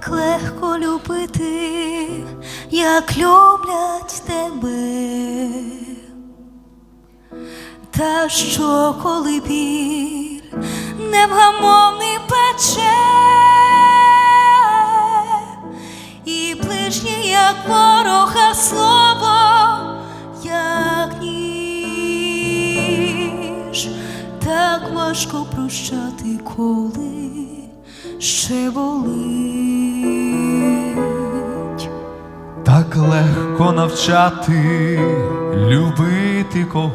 так легко любити, як люблять тебе. Та що, коли біль невгамовний пече, і ближнє, як ворога слово, як ніж, так важко прощати, коли ще болить. Так легко навчати любити когось,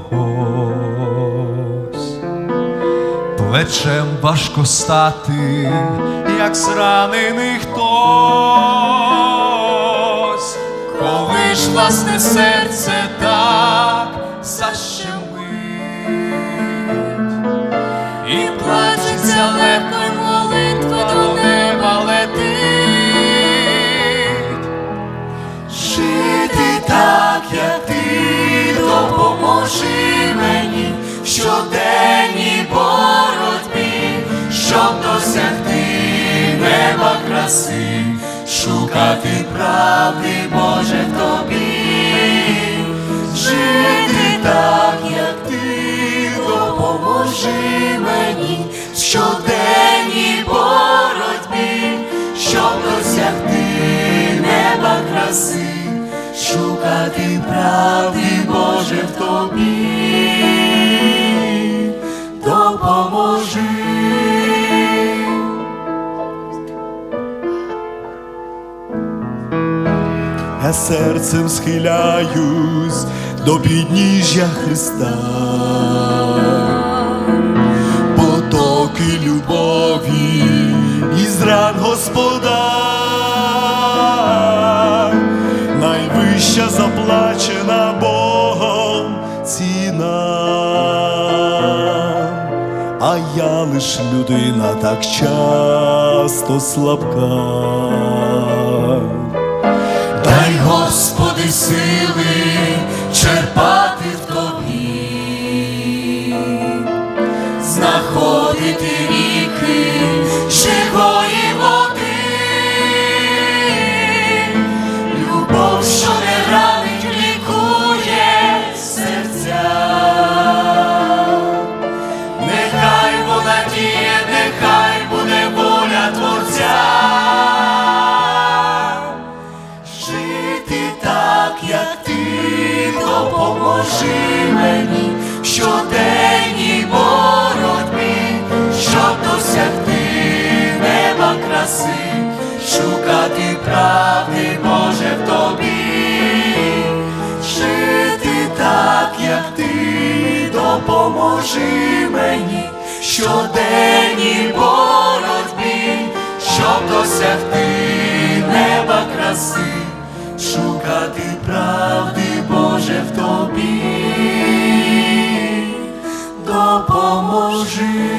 плечем важко стати, як зранений хтось, коли ж власне серце так защемить, щоденній боротьбі, щоб досягти неба краси, шукати правди, Боже, в тобі, жити так, як ти, допоможи мені. В щоденній боротьбі, щоб досягти неба краси, шукати правди, Я серцем схиляюсь до підніжжя Христа, потоки любові із ран Господа, найвища заплачена Богом ціна, а я лиш людина так часто слабка. Дай, Господи, сили черпати допоможи мені в щоденній боротьбі, щоб досягти неба краси, шукати правди, Боже, в тобі, жити так, як ти, допоможи мені в щоденній боротьбі, щоб досягти неба краси, шукати служив.